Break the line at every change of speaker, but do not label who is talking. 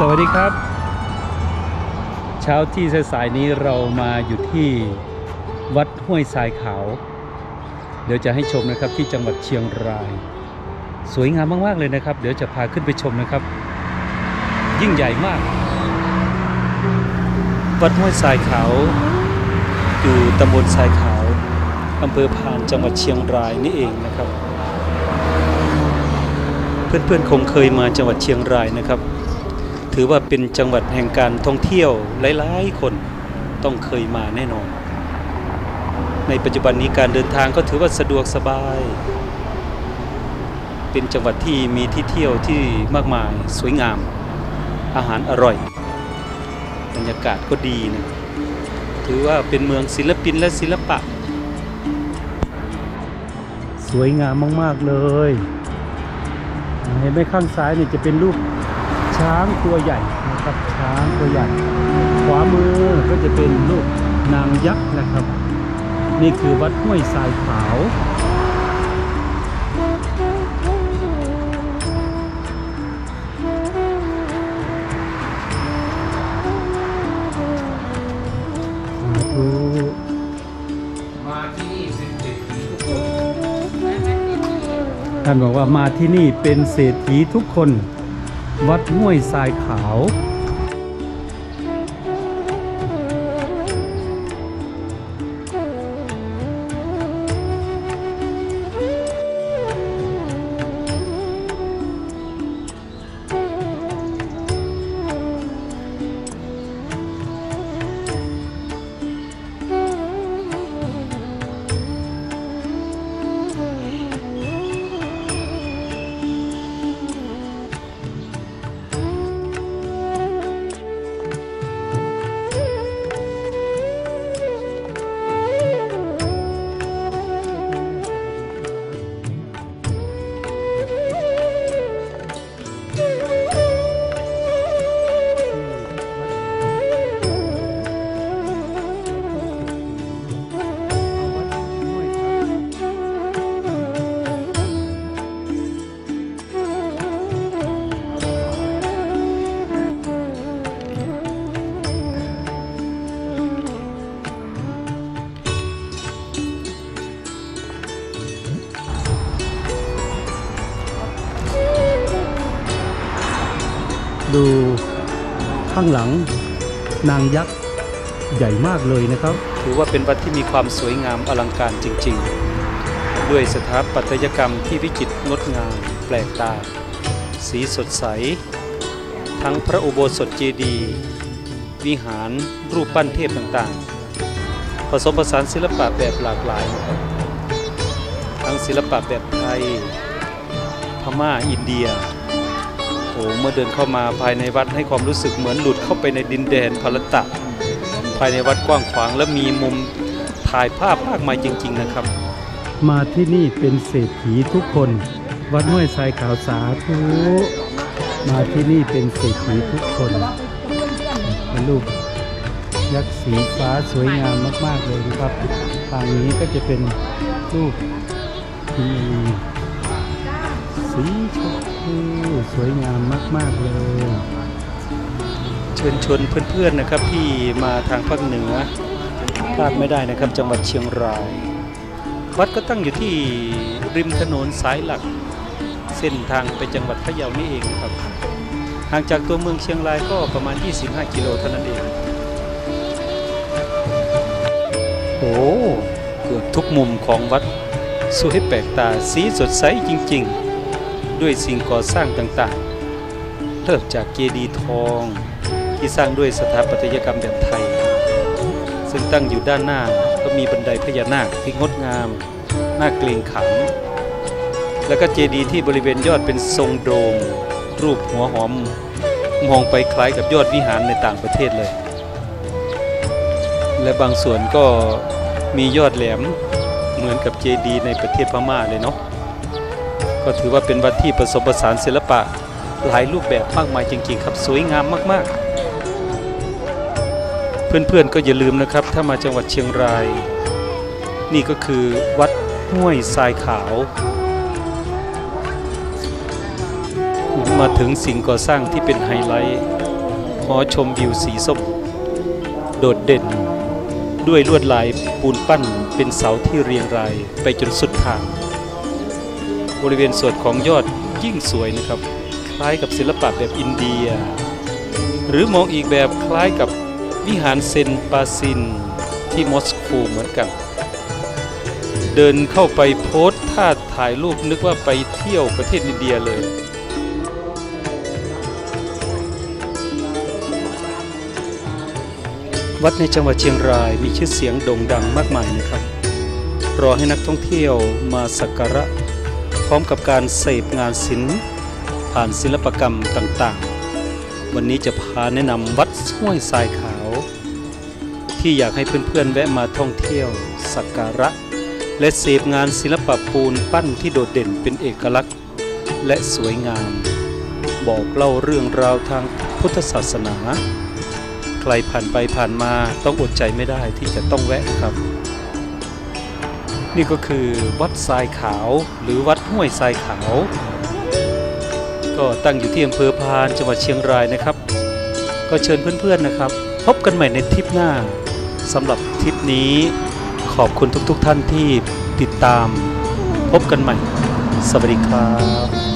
สวัสดีครับ เช้าที่สายๆนี้เรามาอยู่ที่วัดห้วยทรายขาว เดี๋ยวจะให้ชมนะครับที่จังหวัดเชียงราย สวยงามมากๆเลยนะครับ เดี๋ยวจะพาขึ้นไปชมนะครับ ยิ่งใหญ่มาก วัดห้วยทรายขาว อยู่ตำบลทรายขาวอำเภอพานจังหวัดเชียงรายนี่เองนะครับ เพื่อนๆคงเคยมาจังหวัดเชียงรายนะครับ ถือว่าเป็นจังหวัดแห่งการท่องเที่ยวหลายๆ คนต้องเคยมาแน่นอน ในปัจจุบันนี้การเดินทางก็ถือว่าสะดวกสบาย เป็นจังหวัดที่มีที่เที่ยวที่มากมายสวยงาม อาหารอร่อย บรรยากาศก็ดีนะถือว่าเป็นเมืองศิลปินและศิลปะ สวยงามมาก ๆ เลย เห็นไหมข้างซ้ายนี่จะเป็นรูป ช้างตัวใหญ่นะครับช้างตัวใหญ่ ขวามือก็จะเป็นรูปนางยักษ์นะครับ นี่คือวัดห้วยทรายขาว
มาที่นี่เป็นเศรษฐีทุกคน
ท่านบอกว่ามาที่นี่เป็นเศรษฐีทุกคน วัดห้วยทรายขาว ข้างหลังนางยักษ์ใหญ่มากเลยนะครับ ถือว่าเป็นวัดที่มีความสวยงามอลังการจริง ๆ ด้วยสถาปัตยกรรมที่วิจิตรงดงามแปลกตา สีสดใส ทั้งพระอุโบสถเจดีย์วิหารรูปปั้นเทพต่างๆ ผสมผสานศิลปะแบบหลากหลายนะครับทั้งศิลปะแบบไทย พม่าอินเดีย โอ้เมื่อเดินเข้ามาภายในวัดให้ความรู้สึกเหมือนหลุดเข้าไปในดินแดนพลตะ ภายในวัดกว้างขวางและมีมุมถ่ายภาพมากมายจริง ๆ นะครับ มาที่นี่เป็นเศรษฐีทุกคน วัดห้วยทรายขาวสาธุมาที่นี่เป็นเศรษฐีทุกคนเป็นรูปยักษ์สีฟ้าสวยงามมาก ๆ เลยนะครับทางนี้ก็จะเป็นรูปที่ สีชมพูสวยงามมาก ๆ เลย เชิญชวนเพื่อน ๆ นะครับที่มาทางภาคเหนือพลาดไม่ได้นะครับ จังหวัดเชียงราย วัดก็ตั้งอยู่ที่ริมถนนสายหลัก เส้นทางไปจังหวัดพะเยานี่เองนะครับห่างจากตัวเมืองเชียงรายก็ประมาณ 25 กิโลเท่านั้นเองโอ้เกือบทุกมุมของวัดสวยแปลกตาสีสดใสจริง ๆ ด้วยสิ่งก่อสร้างต่างๆ เริ่มจากเจดีย์ทองที่สร้างด้วยสถาปัตยกรรมแบบไทย ซึ่งตั้งอยู่ด้านหน้าก็มีบันไดพญานาคที่งดงามน่าเกรงขามแล้วก็เจดีย์ที่บริเวณยอดเป็นทรงโดม รูปหัวหอม มองไปคล้ายกับยอดวิหารในต่างประเทศเลย และบางส่วนก็มียอดแหลมเหมือนกับเจดีย์ในประเทศพม่าเลยเนาะ ก็ถือว่าเป็นวัดที่ผสมผสานศิลปะหลายรูปแบบมากมายจริง ๆ ครับสวยงามมากๆ เพื่อนๆก็อย่าลืมนะครับ ถ้ามาจังหวัดเชียงราย นี่ก็คือวัดห้วยทรายขาว มาถึงสิ่งก่อสร้างที่เป็นไฮไลท์หอชมวิวสีส้ม โดดเด่น ด้วยลวดลายปูนปั้นเป็นเสาที่เรียงรายไปจนสุดทาง บริเวณส่วนของยอดยิ่งสวยนะครับ คล้ายกับศิลปะแบบอินเดีย หรือมองอีกแบบคล้ายกับวิหารเซนปาซินที่มอสโกเหมือนกัน เดินเข้าไปโพสท่าถ่ายรูปนึกว่าไปเที่ยวประเทศอินเดียเลยวัดในจังหวัดเชียงรายมีชื่อเสียงโด่งดังมากมายนะครับ รอให้นักท่องเที่ยวมาสักการะ พร้อมกับการเสพงานศิลป์ผ่านศิลปกรรมต่างๆ วันนี้จะพาแนะนำวัดห้วยทรายขาว ที่อยากให้เพื่อนๆแวะมาท่องเที่ยวสักการะ และเสพงานศิลปะปูนปั้นที่โดดเด่นเป็นเอกลักษณ์ และสวยงาม บอกเล่าเรื่องราวทางพุทธศาสนา ใครผ่านไปผ่านมาต้องอดใจไม่ได้ที่จะต้องแวะครับ นี่ก็คือวัดทรายขาวหรือวัดห้วยทรายขาว ก็ตั้งอยู่ที่อำเภอพานจังหวัดเชียงรายนะครับ ก็เชิญเพื่อนๆนะครับ พบกันใหม่ในทริปหน้าสำหรับทริปนี้ ขอบคุณทุกๆท่านที่ติดตาม พบกันใหม่ สวัสดีครับ